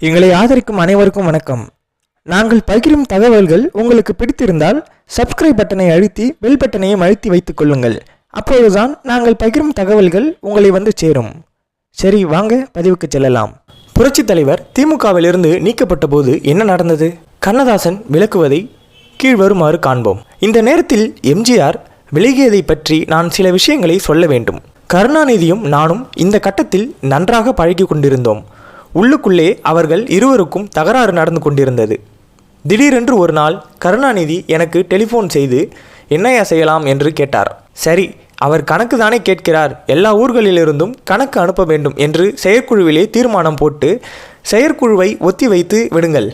எங்களை ஆதரிக்கும் அனைவருக்கும் வணக்கம். நாங்கள் பகிரும் தகவல்கள் உங்களுக்கு பிடித்திருந்தால் சப்ஸ்கிரைப் பட்டனை அழுத்தி பெல் பட்டனையும் அழுத்தி வைத்துக் கொள்ளுங்கள். அப்போதுதான் நாங்கள் பகிரும் தகவல்கள் உங்களை வந்து சேரும். சரி வாங்க பதிவுக்கு செல்லலாம். புரட்சித் தலைவர் திமுகவிலிருந்து நீக்கப்பட்ட போது என்ன நடந்தது? கண்ணதாசன் விளக்குவதை கீழ் வருமாறு காண்போம். இந்த நேரத்தில் எம்ஜிஆர் விலகியதை பற்றி நான் சில விஷயங்களை சொல்ல வேண்டும். கருணாநிதியும் நானும் இந்த கட்டத்தில் நன்றாக பழகி கொண்டிருந்தோம். உள்ளுக்குள்ளே அவர்கள் இருவருக்கும் தகராறு நடந்து கொண்டிருந்தது. திடீரென்று ஒரு நாள் கருணாநிதி எனக்கு டெலிஃபோன் செய்து என்னையா செய்யலாம்? என்று கேட்டார். சரி அவர் கணக்கு தானே கேட்கிறார். எல்லா ஊர்களிலிருந்தும் கணக்கு அனுப்ப வேண்டும் என்று செயற்குழுவிலே தீர்மானம் போட்டு செயற்குழுவை ஒத்தி வைத்து விடுங்கள்.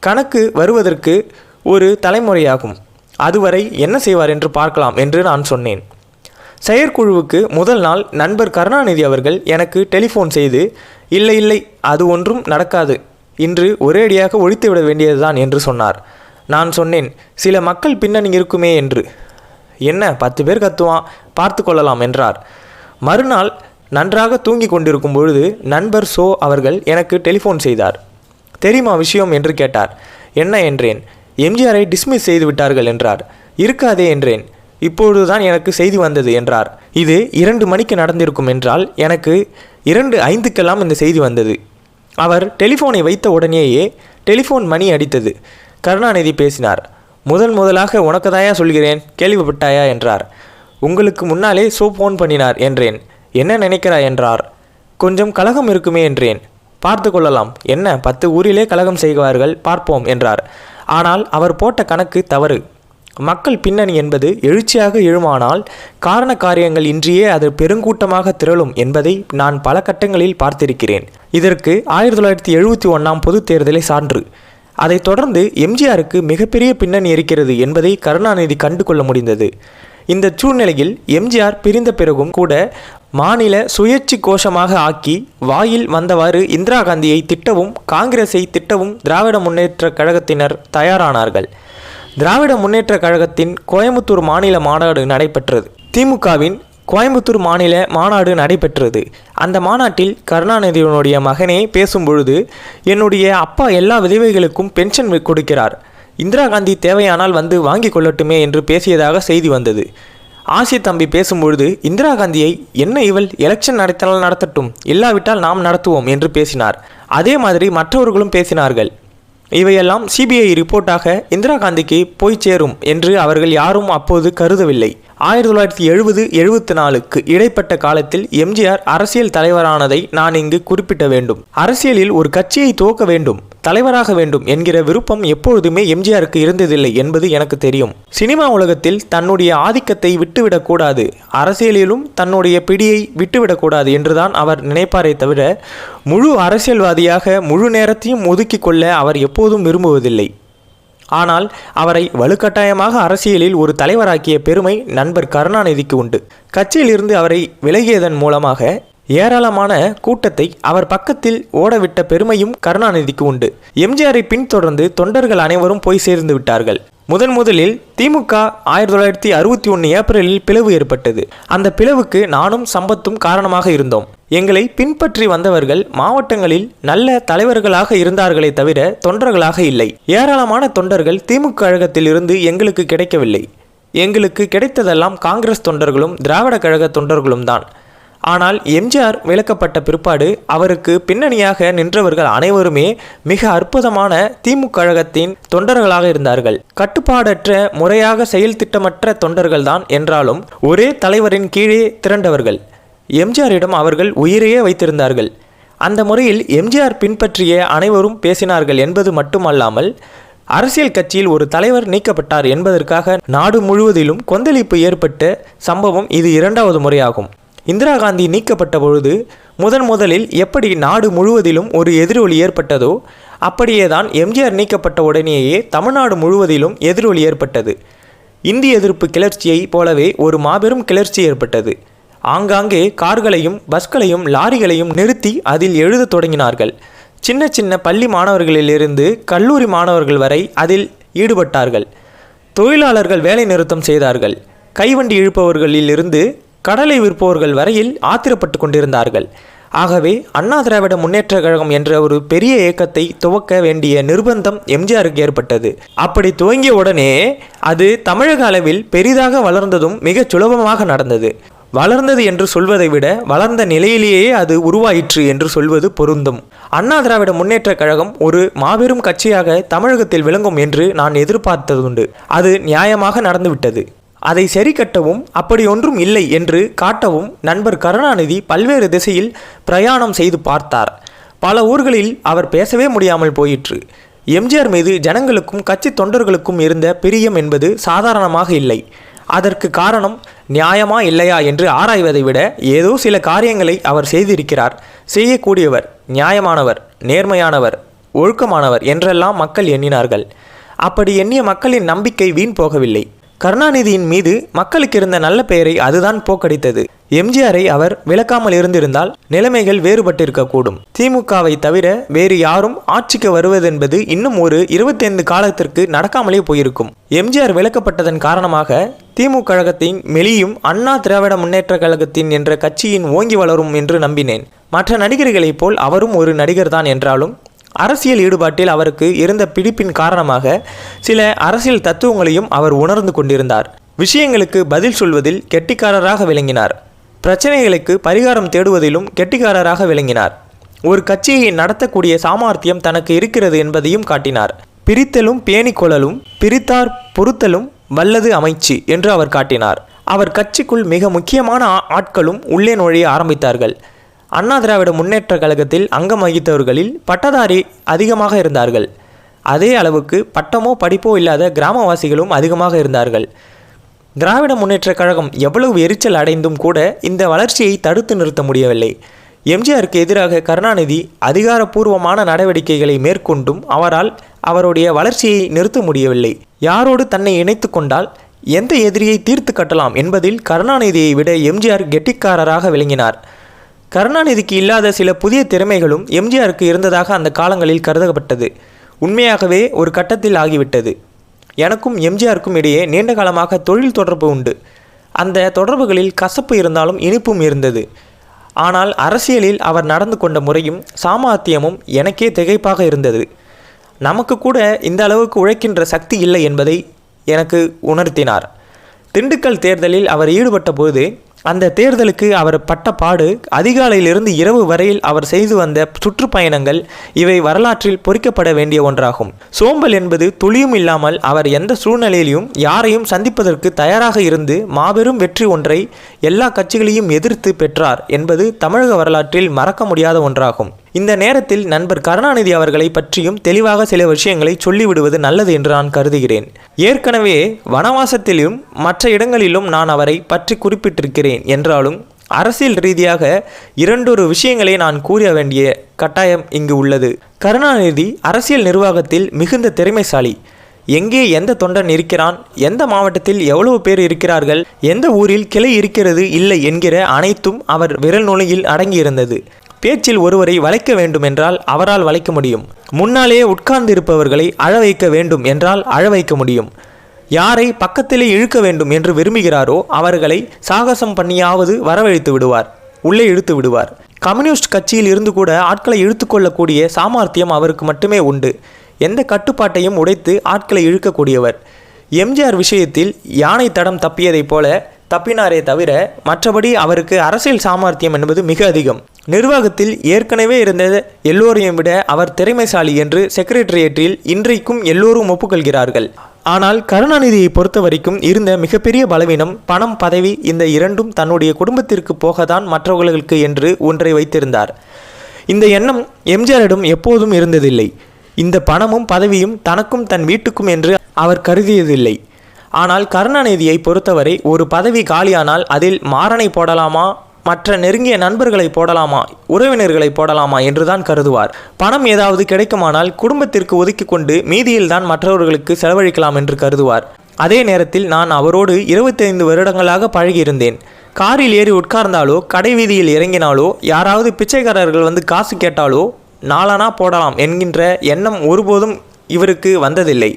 கணக்கு வருவதற்கு ஒரு தலைமுறையாகும். அதுவரை என்ன செய்வார் என்று பார்க்கலாம் என்று நான் சொன்னேன். செயற்குழுவுக்கு முதல் நாள் நண்பர் கருணாநிதி அவர்கள் எனக்கு டெலிஃபோன் செய்து இல்லை இல்லை அது ஒன்றும் நடக்காது. இன்று ஒரேடியாக ஒழித்துவிட வேண்டியதுதான் என்று சொன்னார். நான் சொன்னேன் சில மக்கள் பின்னணி இருக்குமே என்று. என்ன பத்து பேர் கத்துவான் பார்த்து கொள்ளலாம் என்றார். மறுநாள் நன்றாக தூங்கி கொண்டிருக்கும் பொழுது நண்பர் சோ அவர்கள் எனக்கு டெலிஃபோன் செய்தார். தெரியுமா விஷயம்? என்று கேட்டார். என்ன? என்றேன். எம்ஜிஆரை டிஸ்மிஸ் செய்து விட்டார்கள் என்றார். இருக்காதே என்றேன். இப்பொழுதுதான் எனக்கு செய்தி வந்தது என்றார். இது இரண்டு மணிக்கு நடந்திருக்கும் என்றால் எனக்கு இரண்டு ஐந்துக்கெல்லாம் இந்த செய்தி வந்தது. அவர் டெலிஃபோனை வைத்த உடனேயே டெலிஃபோன் மணி அடித்தது. கருணாநிதி பேசினார் முதன் முதலாக உனக்குதாயா சொல்கிறேன்? கேள்விப்பட்டாயா? என்றார். உங்களுக்கு முன்னாலே சோ ஃபோன் பண்ணினார் என்றேன். என்ன நினைக்கிறாய்? என்றார். கொஞ்சம் கலகம் இருக்குமே என்றேன். பார்த்து கொள்ளலாம். என்ன பத்து ஊரிலே கலகம் செய்வார்கள்? பார்ப்போம் என்றார். ஆனால் அவர் போட்ட கணக்கு தவறு. மக்கள் பின்னணி என்பது எழுச்சியாக எழுமானால் காரண காரியங்கள் இன்றியே அது பெருங்கூட்டமாக திரளும் என்பதை நான் பல கட்டங்களில் பார்த்திருக்கிறேன். இதற்கு ஆயிரத்தி தொள்ளாயிரத்தி எழுபத்தி ஒன்றாம் பொதுத் தேர்தலை சான்று. அதைத் தொடர்ந்து எம்ஜிஆருக்கு மிகப்பெரிய பின்னணி இருக்கிறது என்பதை கருணாநிதி கண்டு கொள்ள முடிந்தது. இந்த சூழ்நிலையில் எம்ஜிஆர் பிரிந்த பிறகும் கூட மாநில சுயேட்சி கோஷமாக ஆக்கி வாயில் வந்தவாறு இந்திரா காந்தியை திட்டவும் காங்கிரஸை திட்டவும் திராவிட முன்னேற்றக் கழகத்தினர் தயாரானார்கள். திராவிட முன்னேற்றக் கழகத்தின் கோயம்புத்தூர் மாநில மாநாடு நடைபெற்றது. திமுகவின் கோயம்புத்தூர் மாநில மாநாடு நடைபெற்றது. அந்த மாநாட்டில் கருணாநிதியினுடைய மகனே பேசும்பொழுது என்னுடைய அப்பா எல்லா விதவைகளுக்கும் பென்ஷன் கொடுக்கிறார். இந்திரா காந்தி தேவையானால் வந்து வாங்கி கொள்ளட்டுமே என்று பேசியதாக செய்தி வந்தது. ஆசி தம்பி பேசும்பொழுது இந்திரா காந்தியை என்ன இவள் எலெக்ஷன் நடத்தினால் நடத்தட்டும். இல்லாவிட்டால் நாம் நடத்துவோம் என்று பேசினார். அதே மாதிரி மற்றவர்களும் பேசினார்கள். இவையெல்லாம் சிபிஐ ரிப்போர்ட்டாக இந்திரா காந்திக்கு போய் சேரும் என்று அவர்கள் யாரும் அப்போது கருதவில்லை. ஆயிரத்தி தொள்ளாயிரத்தி எழுபது எழுபத்தி நாலுக்கு இடைப்பட்ட காலத்தில் எம்ஜிஆர் அரசியல் தலைவரானதை நான் இங்கு குறிப்பிட வேண்டும். அரசியலில் ஒரு கட்சியை துவக்க வேண்டும் தலைவராக வேண்டும் என்கிற விருப்பம் எப்பொழுதுமே எம்ஜிஆருக்கு இருந்ததில்லை என்பது எனக்கு தெரியும். சினிமா உலகத்தில் தன்னுடைய ஆதிக்கத்தை விட்டுவிடக்கூடாது அரசியலிலும் தன்னுடைய பிடியை விட்டுவிடக்கூடாது என்றுதான் அவர் நினைப்பாரே தவிர முழு அரசியல்வாதியாக முழு நேரத்தையும் ஒதுக்கிக் கொள்ள அவர் எப்போதும் விரும்புவதில்லை. ஆனால் அவரை வலுக்கட்டாயமாக அரசியலில் ஒரு தலைவராக்கிய பெருமை நண்பர் கருணாநிதிக்கு உண்டு. கட்சியிலிருந்து அவரை விலகியதன் மூலமாக ஏராளமான கூட்டத்தை அவர் பக்கத்தில் ஓடவிட்ட பெருமையும் கருணாநிதிக்கு உண்டு. எம்ஜிஆரை பின்தொடர்ந்து தொண்டர்கள் அனைவரும் போய் சேர்ந்து விட்டார்கள். முதன் முதலில் திமுக ஆயிரத்தி தொள்ளாயிரத்தி அறுபத்தி ஒன்று ஏப்ரலில் பிளவு ஏற்பட்டது. அந்த பிளவுக்கு நானும் சம்பத்தும் காரணமாக இருந்தோம். எங்களை பின்பற்றி வந்தவர்கள் மாவட்டங்களில் நல்ல தலைவர்களாக இருந்தார்களே தவிர தொண்டர்களாக இல்லை. ஏராளமான தொண்டர்கள் திமுக கழகத்தில் இருந்து எங்களுக்கு கிடைக்கவில்லை. எங்களுக்கு கிடைத்ததெல்லாம் காங்கிரஸ் தொண்டர்களும் திராவிட கழக தொண்டர்களும் தான் ஆனால் எம்ஜிஆர் விளக்கப்பட்ட பிற்பாடு அவருக்கு பின்னணியாக நின்றவர்கள் அனைவருமே மிக அற்புதமான திமுக கழகத்தின் தொண்டர்களாக இருந்தார்கள். கட்டுப்பாடற்ற முறையாக செயல் திட்டமற்ற தொண்டர்கள்தான் என்றாலும் ஒரே தலைவரின் கீழே திரண்டவர்கள். எம்ஜிஆரிடம் அவர்கள் உயிரையே வைத்திருந்தார்கள். அந்த முறையில் எம்ஜிஆர் பின்பற்றிய அனைவரும் பேசினார்கள் என்பது மட்டுமல்லாமல் அரசியல் கட்சியில் ஒரு தலைவர் நீக்கப்பட்டார் என்பதற்காக நாடு முழுவதிலும் கொந்தளிப்பு ஏற்பட்ட சம்பவம் இது இரண்டாவது முறையாகும். இந்திரா காந்தி நீக்கப்பட்ட பொழுது முதன் முதலில் எப்படி நாடு முழுவதிலும் ஒரு எதிரொலி ஏற்பட்டதோ அப்படியேதான் எம்ஜிஆர் நீக்கப்பட்ட உடனேயே தமிழ்நாடு முழுவதிலும் எதிரொலி ஏற்பட்டது. இந்திய எதிர்ப்பு கிளர்ச்சியை போலவே ஒரு மாபெரும் கிளர்ச்சி ஏற்பட்டது. ஆங்காங்கே கார்களையும் பஸ்களையும் லாரிகளையும் நிறுத்தி அதில் எழுதத் தொடங்கினார்கள். சின்ன சின்ன பள்ளி மாணவர்களிலிருந்து கல்லூரி மாணவர்கள் வரை அதில் ஈடுபட்டார்கள். தொழிலாளர்கள் வேலை நிறுத்தம் செய்தார்கள். கைவண்டி இழுப்பவர்களில் இருந்து கடலை விற்பவர்கள் வரையில் ஆத்திரப்பட்டு கொண்டிருந்தார்கள். ஆகவே அண்ணா திராவிட முன்னேற்ற கழகம் என்ற ஒரு பெரிய இயக்கத்தை துவக்க வேண்டிய நிர்பந்தம் எம்ஜிஆருக்கு ஏற்பட்டது. அப்படி துவங்கிய உடனே அது தமிழக அளவில் பெரிதாக வளர்ந்ததும் மிகச் சுலபமாக நடந்தது. வளர்ந்தது என்று சொல்வதை விட வளர்ந்த நிலையிலேயே அது உருவாயிற்று என்று சொல்வது பொருந்தும். அண்ணா திராவிட முன்னேற்ற கழகம் ஒரு மாபெரும் கட்சியாக தமிழகத்தில் விளங்கும் என்று நான் எதிர்பார்த்ததுண்டு. அது நியாயமாக நடந்துவிட்டது. அதை சரி கட்டவும் அப்படி ஒன்றும் இல்லை என்று காட்டவும் நண்பர் கருணாநிதி பல்வேறு திசையில் பிரயாணம் செய்து பார்த்தார். பல ஊர்களில் அவர் பேசவே முடியாமல் போயிற்று. எம்ஜிஆர் மீது ஜனங்களுக்கும் கட்சி தொண்டர்களுக்கும் இருந்த பிரியம் என்பது சாதாரணமாக இல்லை. அதற்கு காரணம் நியாயமா இல்லையா என்று ஆராய்வதை விட ஏதோ சில காரியங்களை அவர் செய்திருக்கிறார். செய்யக்கூடியவர் நியாயமானவர் நேர்மையானவர் ஒழுக்கமானவர் என்றெல்லாம் மக்கள் எண்ணினார்கள். அப்படி எண்ணிய மக்களின் நம்பிக்கை வீண் போகவில்லை. கருணாநிதியின் மீது மக்களுக்கு இருந்த நல்ல பெயரை அதுதான் போக்கடித்தது. எம்ஜிஆரை அவர் விளக்காமல் இருந்திருந்தால் நிலைமைகள் வேறுபட்டிருக்கக்கூடும். திமுகவை தவிர வேறு யாரும் ஆட்சிக்கு வருவதென்பது இன்னும் ஒரு இருபத்தைந்து காலத்திற்கு நடக்காமலே போயிருக்கும். எம்ஜிஆர் விளக்கப்பட்டதன் காரணமாக திமுக கழகத்தின் மெலியும் அண்ணா திராவிட முன்னேற்ற கழகத்தின் என்ற கட்சியின் ஓங்கி வளரும் என்று நம்பினேன். மற்ற நடிகர்களைப் போல் அவரும் ஒரு நடிகர்தான் என்றாலும் அரசியல் ஈடுபாட்டில் அவருக்கு இருந்த பிடிப்பின் காரணமாக சில அரசியல் தத்துவங்களையும் அவர் உணர்ந்து கொண்டிருந்தார். விஷயங்களுக்கு பதில் சொல்வதில் கெட்டிக்காரராக விளங்கினார். பிரச்சனைகளுக்கு பரிகாரம் தேடுவதிலும் கெட்டிக்காரராக விளங்கினார். ஒரு கட்சியை நடத்தக்கூடிய சாமர்த்தியம் தனக்கு இருக்கிறது என்பதையும் காட்டினார். பிரித்தலும் பேணிக்கொள்ளலும் பிரித்தார் பொறுத்தலும் வல்லது அமைச்சு என்று அவர் காட்டினார். அவர் கட்சிக்குள் மிக முக்கியமான ஆட்களும் உள்ளே நுழைய ஆரம்பித்தார்கள். அண்ணா திராவிட முன்னேற்ற கழகத்தில் அங்கம் வகித்தவர்களில் பட்டதாரி அதிகமாக இருந்தார்கள். அதே அளவுக்கு பட்டமோ படிப்போ இல்லாத கிராமவாசிகளும் அதிகமாக இருந்தார்கள். திராவிட முன்னேற்ற கழகம் எவ்வளவு எரிச்சல் அடைந்தும் கூட இந்த வளர்ச்சியை தடுத்து நிறுத்த முடியவில்லை. எம்ஜிஆருக்கு எதிராக கருணாநிதி அதிகாரப்பூர்வமான நடவடிக்கைகளை மேற்கொண்டும் அவரால் அவருடைய வளர்ச்சியை நிறுத்த முடியவில்லை. யாரோடு தன்னை இணைத்து கொண்டால் எந்த எதிரியை தீர்த்து கட்டலாம் என்பதில் கருணாநிதியை விட எம்ஜிஆர் கெட்டிக்காரராக விளங்கினார். கருணாநிதிக்கு இல்லாத சில புதிய திறமைகளும் எம்ஜிஆருக்கு இருந்ததாக அந்த காலங்களில் கருதப்பட்டது. உண்மையாகவே ஒரு கட்டத்தில் ஆகிவிட்டது. எனக்கும் எம்ஜிஆருக்கும் இடையே நீண்ட காலமாக தொழில் தொடர்பு உண்டு. அந்த தொடர்புகளில் கசப்பு இருந்தாலும் இனிப்பும் இருந்தது. ஆனால் அரசியலில் அவர் நடந்து கொண்ட முறையும் சாமர்த்தியமும் எனக்கே திகைப்பாக இருந்தது. நமக்கு கூட இந்த அளவுக்கு உழைக்கின்ற சக்தி இல்லை என்பதை எனக்கு உணர்த்தினார். திண்டுக்கல் தேர்தலில் அவர் ஈடுபட்ட போது அந்த தேர்தலுக்கு அவர் பட்ட பாடு அதிகாலையிலிருந்து இரவு வரையில் அவர் செய்து வந்த சுற்றுப்பயணங்கள் இவை வரலாற்றில் பொறிக்கப்பட வேண்டிய ஒன்றாகும். சோம்பல் என்பது துளியும் இல்லாமல் அவர் எந்த சூழ்நிலையிலும் யாரையும் சந்திப்பதற்கு தயாராக இருந்து மாபெரும் வெற்றி ஒன்றை எல்லா கட்சிகளையும் எதிர்த்து பெற்றார் என்பது தமிழக வரலாற்றில் மறக்க முடியாத ஒன்றாகும். இந்த நேரத்தில் நண்பர் கருணாநிதி அவர்களை பற்றியும் தெளிவாக சில விஷயங்களை சொல்லிவிடுவது நல்லது என்று நான் கருதுகிறேன். ஏற்கனவே வனவாசத்திலும் மற்ற இடங்களிலும் நான் அவரை பற்றி குறிப்பிட்டிருக்கிறேன் என்றாலும் அரசியல் ரீதியாக இரண்டொரு விஷயங்களை நான் கூற வேண்டிய கட்டாயம் இங்கு உள்ளது. கருணாநிதி அரசியல் நிர்வாகத்தில் மிகுந்த திறமைசாலி. எங்கே எந்த தொண்டன் இருக்கிறான்? எந்த மாவட்டத்தில் எவ்வளவு பேர் இருக்கிறார்கள்? எந்த ஊரில் கிளை இருக்கிறது இல்லை என்கிற அனைத்தும் அவர் விரல் நுழையில் அடங்கியிருந்தது. பேச்சில் ஒருவரை வளைக்க வேண்டும் என்றால் அவரால் வளைக்க முடியும். முன்னாலே உட்கார்ந்திருப்பவர்களை அழ வைக்க வேண்டும் என்றால் அழ வைக்க முடியும். யாரை பக்கத்திலே இழுக்க வேண்டும் என்று விரும்புகிறாரோ அவர்களை சாகசம் பண்ணியாவது வரவழைத்து விடுவார் உள்ளே இழுத்து விடுவார். கம்யூனிஸ்ட் கட்சியில் இருந்து கூட ஆட்களை இழுத்துக்கொள்ளக்கூடிய சாமர்த்தியம் அவருக்கு மட்டுமே உண்டு. எந்த கட்டுப்பாட்டையும் உடைத்து ஆட்களை இழுக்கக்கூடியவர். எம்ஜிஆர் விஷயத்தில் யானை தடம் தப்பியதைப் போல தப்பினாரே தவிர மற்றபடி அவருக்கு அரசியல் சாமர்த்தியம் என்பது மிக அதிகம். நிர்வாகத்தில் ஏற்கனவே இருந்த எல்லோரையும் விட அவர் திறமைசாலி என்று செக்ரட்டரியேட்டில் இன்றைக்கும் எல்லோரும் ஒப்புக்கொள்கிறார்கள். ஆனால் கருணாநிதியை பொறுத்த வரைக்கும் இருந்த மிகப்பெரிய பலவீனம் பணம் பதவி இந்த இரண்டும் தன்னுடைய குடும்பத்திற்கு போகத்தான் மற்றவர்களுக்கு என்று ஒன்றை வைத்திருந்தார். இந்த எண்ணம் எம்ஜிஆரிடம் எப்போதும் இருந்ததில்லை. இந்த பணமும் பதவியும் தனக்கும் தன் வீட்டுக்கும் என்று அவர் கருதியதில்லை. ஆனால் கருணாநிதியை பொறுத்தவரை ஒரு பதவி காலியானால் அதில் மாறனை போடலாமா? மற்ற நெருங்கிய நண்பர்களை போடலாமா? உறவினர்களை போடலாமா? என்றுதான் கருதுவார். பணம் ஏதாவது கிடைக்குமானால் குடும்பத்திற்கு ஒதுக்கி கொண்டு மீதியில்தான் மற்றவர்களுக்கு செலவழிக்கலாம் என்று கருதுவார். அதே நேரத்தில் நான் அவரோடு இருபத்தைந்து வருடங்களாக பழகியிருந்தேன். காரில் ஏறி உட்கார்ந்தாலோ கடை வீதியில் இறங்கினாலோ யாராவது பிச்சைக்காரர்கள் வந்து காசு கேட்டாலோ நாளானா போடலாம் என்கின்ற எண்ணம் ஒருபோதும் இவருக்கு வந்ததில்லை.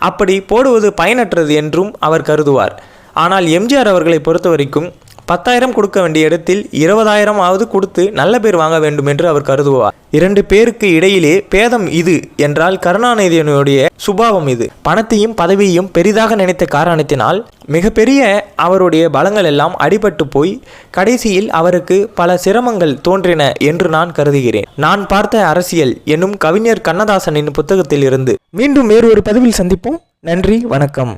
அப்படி போடுவது பயனற்றது என்றும் அவர் கருதுவார். ஆனால் எம்ஜிஆர் அவர்களை பொறுத்த வரைக்கும் பத்தாயிரம் கொடுக்க வேண்டிய இடத்தில் இருபதாயிரம் ஆவது கொடுத்து நல்ல பேர் வாங்க வேண்டும் என்று அவர் கருதுவார். இரண்டு பேருக்கு இடையிலே பேதம் இது என்றால் கருணாநிதியினுடைய சுபாவம் இது. பணத்தையும் பதவியையும் பெரிதாக நினைத்த காரணத்தினால் மிகப்பெரிய அவருடைய பலங்கள் எல்லாம் அடிபட்டு போய் கடைசியில் அவருக்கு பல சிரமங்கள் தோன்றின என்று நான் கருதுகிறேன். நான் பார்த்த அரசியல் என்னும் கவிஞர் கண்ணதாசனின் புத்தகத்தில் இருந்து மீண்டும் வேறு ஒரு பதிவில் சந்திப்போம். நன்றி வணக்கம்.